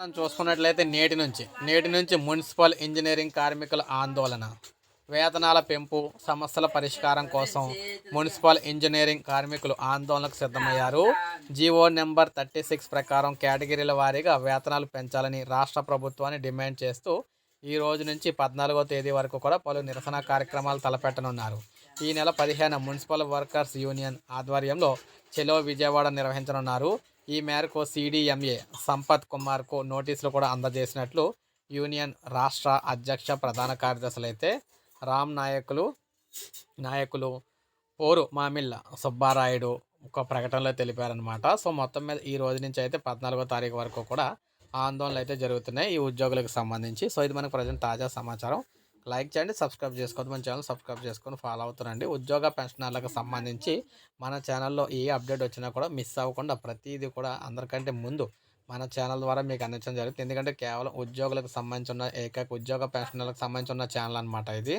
మనం చూసుకున్నట్లయితే నేటి నుంచి నేటి నుంచి మున్సిపల్ ఇంజనీరింగ్ కార్మికుల ఆందోళన వేతనాల పెంపు సమస్యల పరిష్కారం కోసం మున్సిపల్ ఇంజనీరింగ్ కార్మికులు ఆందోళనకు సిద్ధమయ్యారు. జీవో నెంబర్ థర్టీ సిక్స్ ప్రకారం కేటగిరీల వారీగా వేతనాలు పెంచాలని రాష్ట్ర ప్రభుత్వాన్ని డిమాండ్ చేస్తూ ఈ రోజు నుంచి పద్నాలుగో తేదీ వరకు కూడా పలు నిరసన కార్యక్రమాలు తలపెట్టనున్నారు. ఈ నెల పదిహేను మున్సిపల్ వర్కర్స్ యూనియన్ ఆధ్వర్యంలో చెలో విజయవాడ నిర్వహించనున్నారు. ఈ మేరకు సిడిఎంఏ సంపత్ కుమార్కు నోటీసులు కూడా అందజేసినట్లు యూనియన్ రాష్ట్ర అధ్యక్ష ప్రధాన కార్యదర్శులు అయితే రామ్ నాయకులు నాయకులు పోరు మామిళ్ళ సుబ్బారాయుడు ఒక ప్రకటనలో తెలిపారనమాట సో మొత్తం మీద ఈ రోజు నుంచి అయితే పద్నాలుగో తారీఖు వరకు కూడా ఆందోళనలు అయితే జరుగుతున్నాయి ఈ ఉద్యోగులకు సంబంధించి. సో ఇది మనకు ప్రజెంట్ తాజా సమాచారం. లైక్ చేయండి సబ్స్క్రైబ్ చేసుకోండి మన ఛానల్ సబ్స్క్రైబ్ చేసుకొని ఫాలో అవుతారండి. ఉద్యోగ పెన్షనర్లకు సంబంధించి మన ఛానల్లో ఏ అప్డేట్ వచ్చినా కూడా మిస్ అవ్వకుండా ప్రతిదీ కూడా అందరికంటే ముందు మన ఛానల్ ద్వారా మీకు అందించడం జరుగుతుంది. ఎందుకంటే కేవలం ఉద్యోగులకు సంబంధించిన ఏకైక ఉద్యోగ పెన్షనర్లకు సంబంధించిన ఛానల్ అనమాట ఇది.